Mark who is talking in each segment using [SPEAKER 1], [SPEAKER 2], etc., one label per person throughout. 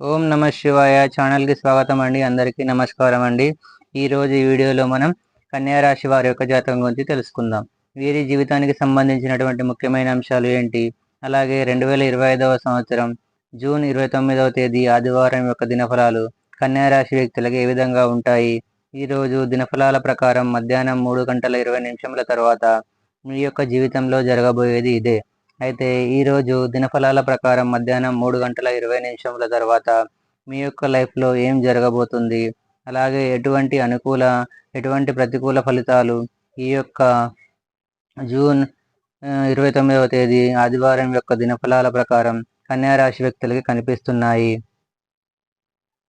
[SPEAKER 1] ఓం నమ శివాయ ఛానల్కి స్వాగతం అండి. అందరికీ నమస్కారం అండి. ఈరోజు ఈ వీడియోలో మనం కన్యా రాశి వారి యొక్క జాతకం గురించి తెలుసుకుందాం. వీరి జీవితానికి సంబంధించినటువంటి ముఖ్యమైన అంశాలు ఏంటి? అలాగే రెండు వేల ఇరవై ఐదవ సంవత్సరం జూన్ ఇరవై తొమ్మిదవ తేదీ ఆదివారం యొక్క దినఫలాలు కన్యా రాశి వ్యక్తులకు ఏ విధంగా ఉంటాయి? ఈరోజు దినఫలాల ప్రకారం మధ్యాహ్నం మూడు గంటల ఇరవై నిమిషముల తర్వాత మీ యొక్క జీవితంలో జరగబోయేది ఇదే. అయితే ఈరోజు దినఫలాల ప్రకారం మధ్యాహ్నం మూడు గంటల ఇరవై నిమిషముల తర్వాత మీ యొక్క లైఫ్లో ఏం జరగబోతుంది? అలాగే ఎటువంటి అనుకూల ఎటువంటి ప్రతికూల ఫలితాలు ఈ యొక్క జూన్ ఇరవై తొమ్మిదవ తేదీ ఆదివారం యొక్క దినఫలాల ప్రకారం కన్యారాశి వ్యక్తులకి కనిపిస్తున్నాయి.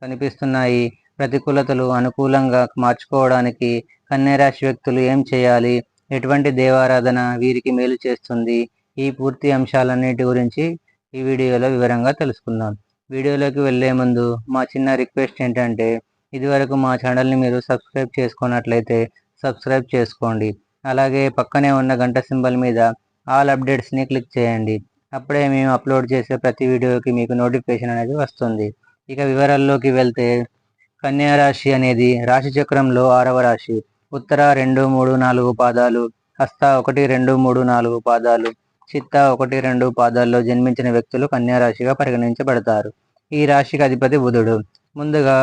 [SPEAKER 1] కనిపిస్తున్నాయి. ప్రతికూలతలు అనుకూలంగా మార్చుకోవడానికి కన్యా రాశి వ్యక్తులు ఏం చేయాలి? ఎటువంటి దేవారాధన వీరికి మేలు చేస్తుంది? ఈ పూర్తి అంశాలన్నిటి గురించి ఈ వీడియోలో వివరంగా తెలుసుకుందాం. వీడియోలోకి వెళ్ళే ముందు మా చిన్న రిక్వెస్ట్ ఏంటంటే ఇదివరకు మా ఛానల్ని మీరు సబ్స్క్రైబ్ చేసుకున్నట్లయితే సబ్స్క్రైబ్ చేసుకోండి. అలాగే పక్కనే ఉన్న గంట సింబల్ మీద ఆల్ అప్డేట్స్ని క్లిక్ చేయండి. అప్పుడే మేము అప్లోడ్ చేసే ప్రతి వీడియోకి మీకు నోటిఫికేషన్ అనేది వస్తుంది. ఇక వివరాల్లోకి వెళ్తే కన్యా రాశి అనేది రాశి చక్రంలో ఆరవ రాశి. ఉత్తర రెండు మూడు నాలుగు పాదాలు హస్త ఒకటి రెండు మూడు నాలుగు పాదాలు. చిత్త ఒకటి రెండు పాదాల్లో జన్మించిన వ్యక్తులు కన్యారాశిగా పరిగణించబడతారు. ఈ రాశికి అధిపతి బుధుడు. ముందుగా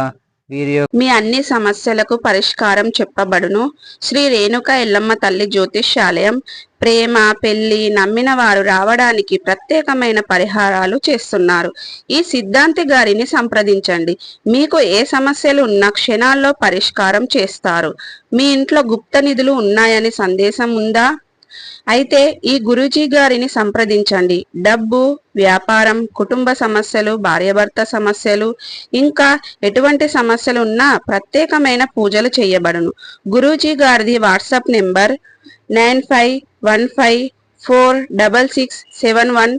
[SPEAKER 1] వీరి
[SPEAKER 2] మీ అన్ని సమస్యలకు పరిష్కారం చెప్పబడును. శ్రీ రేణుక ఎల్లమ్మ తల్లి జ్యోతిష్యాలయం. ప్రేమ పెళ్ళి నమ్మిన వారు రావడానికి ప్రత్యేకమైన పరిహారాలు చేస్తున్నారు. ఈ సిద్ధాంతి గారిని సంప్రదించండి. మీకు ఏ సమస్యలు ఉన్న క్షణాల్లో పరిష్కారం చేస్తారు. మీ ఇంట్లో గుప్త నిధులు ఉన్నాయని సందేశం ఉందా? అయితే ఈ గురూజీ గారిని సంప్రదించండి. డబ్బు వ్యాపారం కుటుంబ సమస్యలు భార్యాభర్త సమస్యలు ఇంకా ఎటువంటి సమస్యలు ఉన్నా ప్రత్యేకమైన పూజలు చేయబడును. గురూజీ గారిది WhatsApp number nine five one five four double six seven one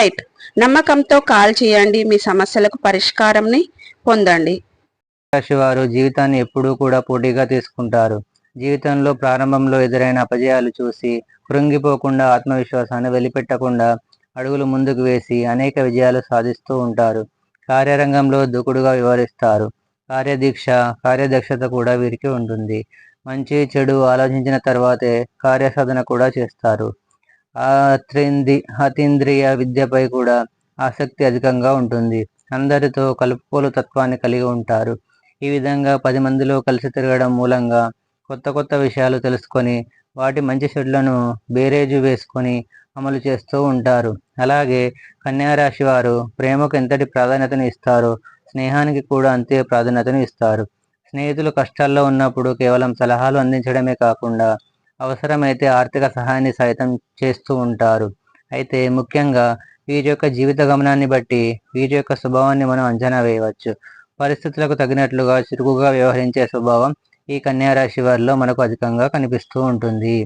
[SPEAKER 2] eight. నమ్మకంతో కాల్ చేయండి మీ సమస్యలకు పరిష్కారంని పొందండి.
[SPEAKER 1] రాశివారు జీవితాన్ని ఎప్పుడూ కూడా పోటీగా తీసుకుంటారు. జీవితంలో ప్రారంభంలో ఎదురైన అపజయాలు చూసి కృంగిపోకుండా ఆత్మవిశ్వాసాన్ని వెలిపెట్టకుండా అడుగులు ముందుకు వేసి అనేక విజయాలు సాధిస్తూ ఉంటారు. కార్యరంగంలో దూకుడుగా వివరిస్తారు కార్యదీక్ష కార్యదక్షత కూడా వీరికి ఉంటుంది. మంచి చెడు ఆలోచించిన తర్వాతే కార్యసాధన కూడా చేస్తారు. అత్రింది అతీంద్రియ విద్యపై కూడా ఆసక్తి అధికంగా ఉంటుంది. అందరితో కలుపుకోలు తత్వాన్ని కలిగి ఉంటారు. ఈ విధంగా పది మందిలో కలిసి తిరగడం మూలంగా కొత్త కొత్త విషయాలు తెలుసుకొని వాటి మంచి చెడులను బేరేజు వేసుకొని అమలు చేస్తూ ఉంటారు. అలాగే కన్యా రాశి వారు ప్రేమకు ఎంతటి ప్రాధాన్యతను ఇస్తారో స్నేహానికి కూడా అంతే ప్రాధాన్యతను ఇస్తారు. స్నేహితులు కష్టాల్లో ఉన్నప్పుడు కేవలం సలహాలు అందించడమే కాకుండా అవసరమైతే ఆర్థిక సహాయాన్ని సైతం చేస్తూ ఉంటారు. అయితే ముఖ్యంగా వీరి యొక్క జీవిత గమనాన్ని బట్టి వీరి యొక్క స్వభావాన్ని మనం అంచనా వేయవచ్చు. పరిస్థితులకు తగినట్లుగా చురుకుగా వ్యవహరించే స్వభావం ఈ కన్యారాశి వారిలో మనకు అధికంగా కనిపిస్తూ ఉంటుంది.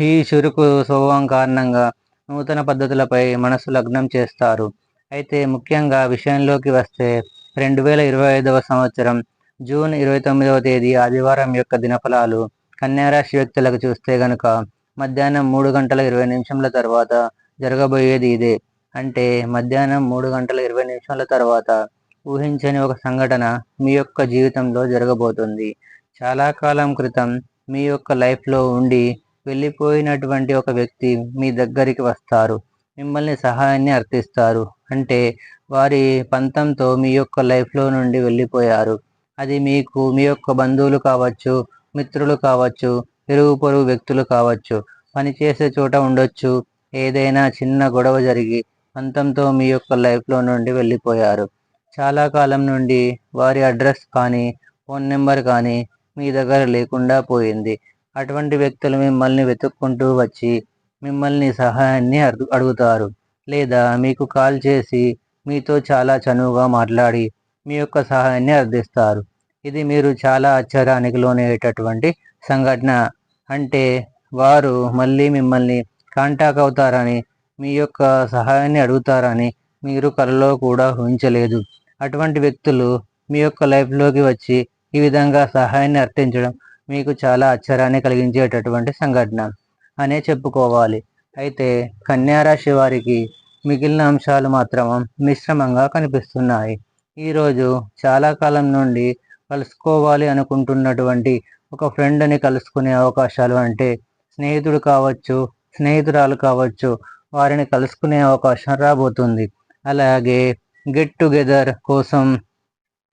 [SPEAKER 1] ఈ చురుకు స్వభావం కారణంగా నూతన పద్ధతులపై మనసు లగ్నం చేస్తారు. అయితే ముఖ్యంగా విషయంలోకి వస్తే రెండు వేల ఇరవై ఐదవ సంవత్సరం జూన్ ఇరవై తొమ్మిదవ తేదీ ఆదివారం యొక్క దినఫలాలు కన్యారాశి వ్యక్తులకు చూస్తే గనుక మధ్యాహ్నం మూడు గంటల ఇరవై నిమిషంల తర్వాత జరగబోయేది ఇదే. అంటే మధ్యాహ్నం మూడు గంటల ఇరవై నిమిషాల తర్వాత ఊహించని ఒక సంఘటన మీ యొక్క జీవితంలో జరగబోతుంది. చాలా కాలం క్రితం మీ యొక్క లైఫ్లో ఉండి వెళ్ళిపోయినటువంటి ఒక వ్యక్తి మీ దగ్గరికి వస్తారు. మిమ్మల్ని సహాయాన్ని అర్థిస్తారు. అంటే వారి పంతంతో మీ యొక్క లైఫ్లో నుండి వెళ్ళిపోయారు. అది మీకు మీ యొక్క బంధువులు కావచ్చు మిత్రులు కావచ్చు ఇరుగు పొరుగు వ్యక్తులు కావచ్చు పనిచేసే చోట ఉండొచ్చు. ఏదైనా చిన్న గొడవ జరిగి పంతంతో మీ యొక్క లైఫ్లో నుండి వెళ్ళిపోయారు. చాలా కాలం నుండి వారి అడ్రస్ కానీ ఫోన్ నెంబర్ కానీ మీ దగ్గర లేకుండా పోయింది. అటువంటి వ్యక్తులు మిమ్మల్ని వెతుక్కుంటూ వచ్చి మిమ్మల్ని సహాయాన్ని అడుగుతారు. లేదా మీకు కాల్ చేసి మీతో చాలా చనువుగా మాట్లాడి మీ యొక్క సహాయాన్ని అర్థిస్తారు. ఇది మీరు చాలా ఆశ్చర్యానికి లోనయ్యేటటువంటి సంఘటన. అంటే వారు మళ్ళీ మిమ్మల్ని కాంటాక్ట్ అవుతారని మీ యొక్క సహాయాన్ని అడుగుతారని మీరు కలలో కూడా ఊహించలేదు. అటువంటి వ్యక్తులు మీ యొక్క లైఫ్లోకి వచ్చి ఈ విధంగా సహాయాన్ని అర్థించడం మీకు చాలా ఆశ్చర్యాన్ని కలిగించేటటువంటి సంఘటన అనే చెప్పుకోవాలి. అయితే కన్యారాశి వారికి మిగిలిన అంశాలు మాత్రం మిశ్రమంగా కనిపిస్తున్నాయి. ఈరోజు చాలా కాలం నుండి కలుసుకోవాలి అనుకుంటున్నటువంటి ఒక ఫ్రెండ్ని కలుసుకునే అవకాశాలు అంటే స్నేహితుడు కావచ్చు స్నేహితురాలు కావచ్చు వారిని కలుసుకునే అవకాశం రాబోతుంది. అలాగే గెట్ టుగెదర్ కోసం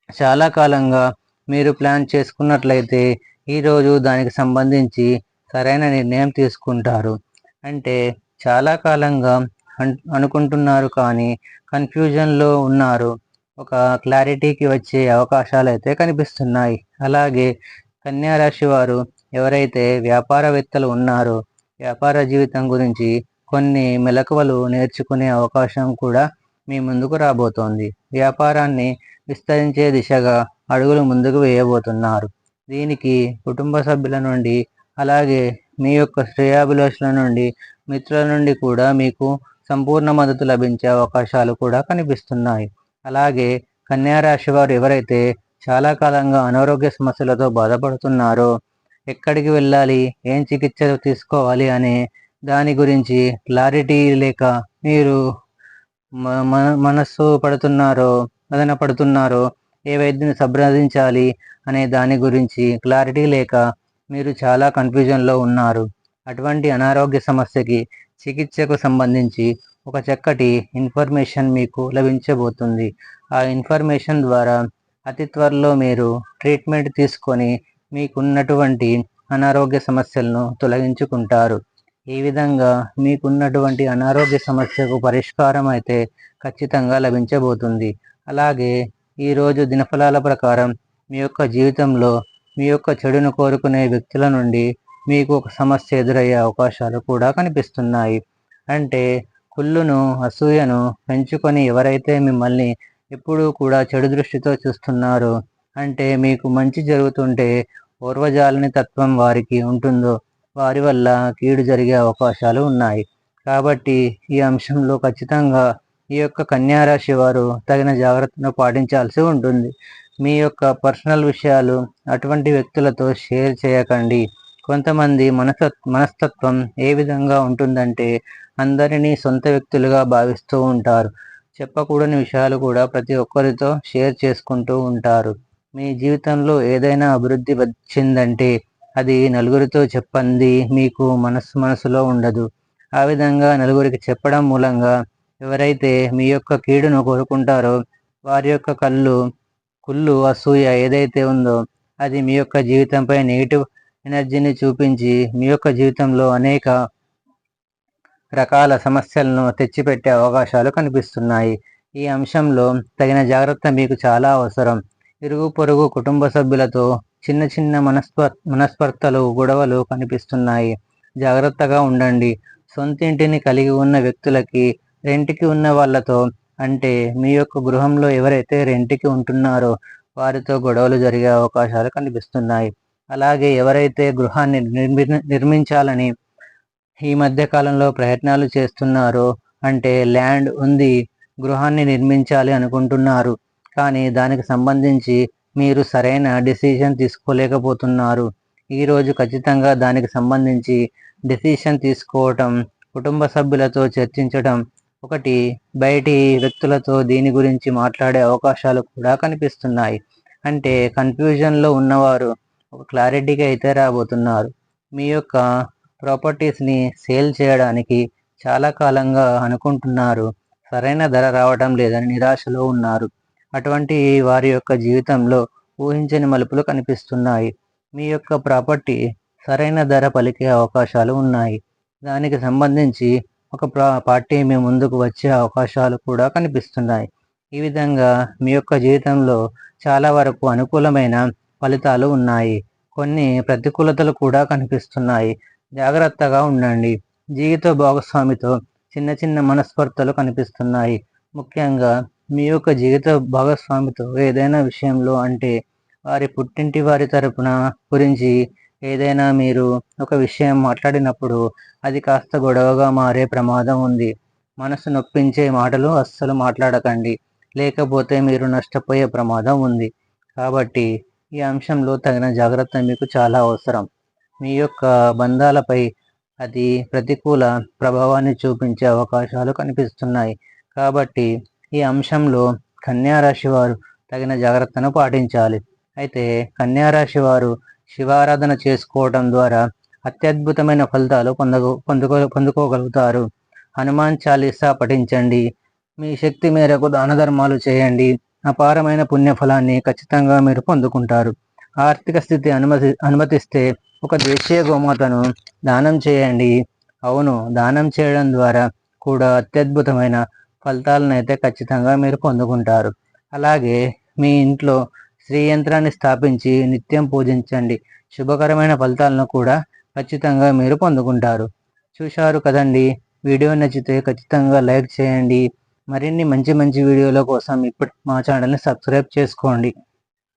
[SPEAKER 1] చాలా కాలంగా మీరు ప్లాన్ చేసుకున్నట్లయితే ఈరోజు దానికి సంబంధించి సరైన నిర్ణయం తీసుకుంటారు. అంటే చాలా కాలంగా అనుకుంటున్నారు కానీ కన్ఫ్యూజన్లో ఉన్నారు. ఒక క్లారిటీకి వచ్చే అవకాశాలు అయితే కనిపిస్తున్నాయి. అలాగే కన్యారాశి వారు ఎవరైతే వ్యాపారవేత్తలు ఉన్నారో వ్యాపార జీవితం గురించి కొన్ని మెలకువలు నేర్చుకునే అవకాశం కూడా మీ ముందుకు రాబోతోంది. వ్యాపారాన్ని విస్తరించే దిశగా అడుగులు ముందుకు వేయబోతున్నారు. దీనికి కుటుంబ సభ్యుల నుండి అలాగే మీ యొక్క శ్రేయాభిలాషుల నుండి మిత్రుల నుండి కూడా మీకు సంపూర్ణ మద్దతు లభించే అవకాశాలు కూడా కనిపిస్తున్నాయి. అలాగే కన్యారాశి వారు ఎవరైతే చాలా కాలంగా అనారోగ్య సమస్యలతో బాధపడుతున్నారో ఎక్కడికి వెళ్ళాలి ఏం చికిత్స తీసుకోవాలి అనే దాని గురించి క్లారిటీ లేక మీరు మనస్సు పడుతున్నారో మదన పడుతున్నారో ఏ వైద్యుని సంప్రదించాలి అనే దాని గురించి క్లారిటీ లేక మీరు చాలా కన్ఫ్యూజన్లో ఉన్నారు. అటువంటి అనారోగ్య సమస్యకి చికిత్సకు సంబంధించి ఒక చక్కటి ఇన్ఫర్మేషన్ మీకు లభించబోతుంది. ఆ ఇన్ఫర్మేషన్ ద్వారా అతి త్వరలో మీరు ట్రీట్మెంట్ తీసుకొని మీకున్నటువంటి అనారోగ్య సమస్యలను తొలగించుకుంటారు. ఈ విధంగా మీకున్నటువంటి అనారోగ్య సమస్యకు పరిష్కారం అయితే ఖచ్చితంగా లభించబోతుంది. అలాగే ఈరోజు దినఫలాల ప్రకారం మీ యొక్క జీవితంలో మీ యొక్క చెడును కోరుకునే వ్యక్తుల నుండి మీకు ఒక సమస్య ఎదురయ్యే అవకాశాలు కూడా కనిపిస్తున్నాయి. అంటే కుళ్ళును అసూయను పెంచుకొని ఎవరైతే మిమ్మల్ని ఎప్పుడూ కూడా చెడు దృష్టితో చూస్తున్నారో అంటే మీకు మంచి జరుగుతుంటే ఓర్వజాలని తత్వం వారికి ఉంటుందో వారి వల్ల కీడు జరిగే అవకాశాలు ఉన్నాయి. కాబట్టి ఈ అంశంలో ఖచ్చితంగా ఈ యొక్క కన్యారాశి వారు తగిన జాగ్రత్తను పాటించాల్సి ఉంటుంది. మీ యొక్క పర్సనల్ విషయాలు అటువంటి వ్యక్తులతో షేర్ చేయకండి. కొంతమంది మనస మనస్తత్వం ఏ విధంగా ఉంటుందంటే అందరినీ సొంత వ్యక్తులుగా భావిస్తూ ఉంటారు. చెప్పకూడని విషయాలు కూడా ప్రతి ఒక్కరితో షేర్ చేసుకుంటూ ఉంటారు. మీ జీవితంలో ఏదైనా అభివృద్ధి వచ్చిందంటే అది నలుగురితో చెప్పంది మీకు మనస్సు మనసులో ఉండదు. ఆ విధంగా నలుగురికి చెప్పడం మూలంగా ఎవరైతే మీ యొక్క కీడును కోరుకుంటారో వారి యొక్క కళ్ళు కుళ్ళు అసూయ ఏదైతే ఉందో అది మీ యొక్క జీవితంపై నెగిటివ్ ఎనర్జీని చూపించి మీ యొక్క జీవితంలో అనేక రకాల సమస్యలను తెచ్చిపెట్టే అవకాశాలు కనిపిస్తున్నాయి. ఈ అంశంలో తగిన జాగ్రత్త మీకు చాలా అవసరం. ఇరుగు పొరుగు కుటుంబ సభ్యులతో చిన్న చిన్న మనస్ప మనస్పర్ధలు గొడవలు కనిపిస్తున్నాయి. జాగ్రత్తగా ఉండండి. సొంతింటిని కలిగి ఉన్న వ్యక్తులకి రెంటికి ఉన్న వాళ్ళతో అంటే మీ యొక్క గృహంలో ఎవరైతే రెంటికి ఉంటున్నారో వారితో గొడవలు జరిగే అవకాశాలు కనిపిస్తున్నాయి. అలాగే ఎవరైతే గృహాన్ని నిర్మి నిర్మించాలని ఈ మధ్య కాలంలో ప్రయత్నాలు చేస్తున్నారో అంటే ల్యాండ్ ఉంది గృహాన్ని నిర్మించాలి అనుకుంటున్నారు కానీ దానికి సంబంధించి మీరు సరైన డెసిషన్ తీసుకోలేకపోతున్నారు. ఈరోజు ఖచ్చితంగా దానికి సంబంధించి డెసిషన్ తీసుకోవటం కుటుంబ సభ్యులతో చర్చించడం ఒకటి బయటి వ్యక్తులతో దీని గురించి మాట్లాడే అవకాశాలు కూడా కనిపిస్తున్నాయి. అంటే కన్ఫ్యూజన్లో ఉన్నవారు ఒక క్లారిటీకి అయితే రాబోతున్నారు. మీ యొక్క ప్రాపర్టీస్ని సేల్ చేయడానికి చాలా కాలంగా అనుకుంటున్నారు. సరైన ధర రావడం లేదని నిరాశలో ఉన్నారు. అటువంటి వారి యొక్క జీవితంలో ఊహించని మలుపులు కనిపిస్తున్నాయి. మీ యొక్క ప్రాపర్టీ సరైన ధర పలికే అవకాశాలు ఉన్నాయి. దానికి సంబంధించి ఒక పార్టీ మీ ముందుకు వచ్చే అవకాశాలు కూడా కనిపిస్తున్నాయి. ఈ విధంగా మీ యొక్క జీవితంలో చాలా వరకు అనుకూలమైన ఫలితాలు ఉన్నాయి. కొన్ని ప్రతికూలతలు కూడా కనిపిస్తున్నాయి. జాగ్రత్తగా ఉండండి. జీవిత భాగస్వామితో చిన్న చిన్న మనస్పర్ధలు కనిపిస్తున్నాయి. ముఖ్యంగా మీ యొక్క జీవిత భాగస్వామితో ఏదైనా విషయంలో అంటే వారి పుట్టింటి వారి తరపున గురించి ఏదైనా మీరు ఒక విషయం మాట్లాడినప్పుడు అది కాస్త గొడవగా మారే ప్రమాదం ఉంది. మనసు నొప్పించే మాటలు అస్సలు మాట్లాడకండి. లేకపోతే మీరు నష్టపోయే ప్రమాదం ఉంది. కాబట్టి ఈ అంశంలో తగిన జాగ్రత్త మీకు చాలా అవసరం. మీ యొక్క బంధాలపై అది ప్రతికూల ప్రభావాన్ని చూపించే అవకాశాలు కనిపిస్తున్నాయి. కాబట్టి ఈ అంశంలో కన్యా రాశి వారు తగిన జాగ్రత్తను పాటించాలి. అయితే కన్యారాశి వారు శివారాధన చేసుకోవడం ద్వారా అత్యద్భుతమైన ఫలితాలు పొందగ పొందుకో పొందుకోగలుగుతారు. హనుమాన్ చాలీసా పఠించండి. మీ శక్తి మేరకు దాన ధర్మాలు చేయండి. అపారమైన పుణ్యఫలాన్ని ఖచ్చితంగా మీరు పొందుకుంటారు. ఆర్థిక స్థితి అనుమతి అనుమతిస్తే ఒక దేశీయ గోమాతను దానం చేయండి. అవును దానం చేయడం ద్వారా కూడా అత్యద్భుతమైన ఫలితాలను అయితే ఖచ్చితంగా మీరు పొందుకుంటారు. అలాగే మీ ఇంట్లో శ్రీ యంత్రాన్ని స్థాపించి నిత్యం పూజించండి. శుభకరమైన ఫలితాలను కూడా ఖచ్చితంగా మీరు పొందుకుంటారు. చూశారు కదండి? వీడియో నచ్చితే ఖచ్చితంగా లైక్ చేయండి. మరిన్ని మంచి మంచి వీడియోల కోసం ఇప్పుడు మా ఛానల్ని సబ్స్క్రైబ్ చేసుకోండి.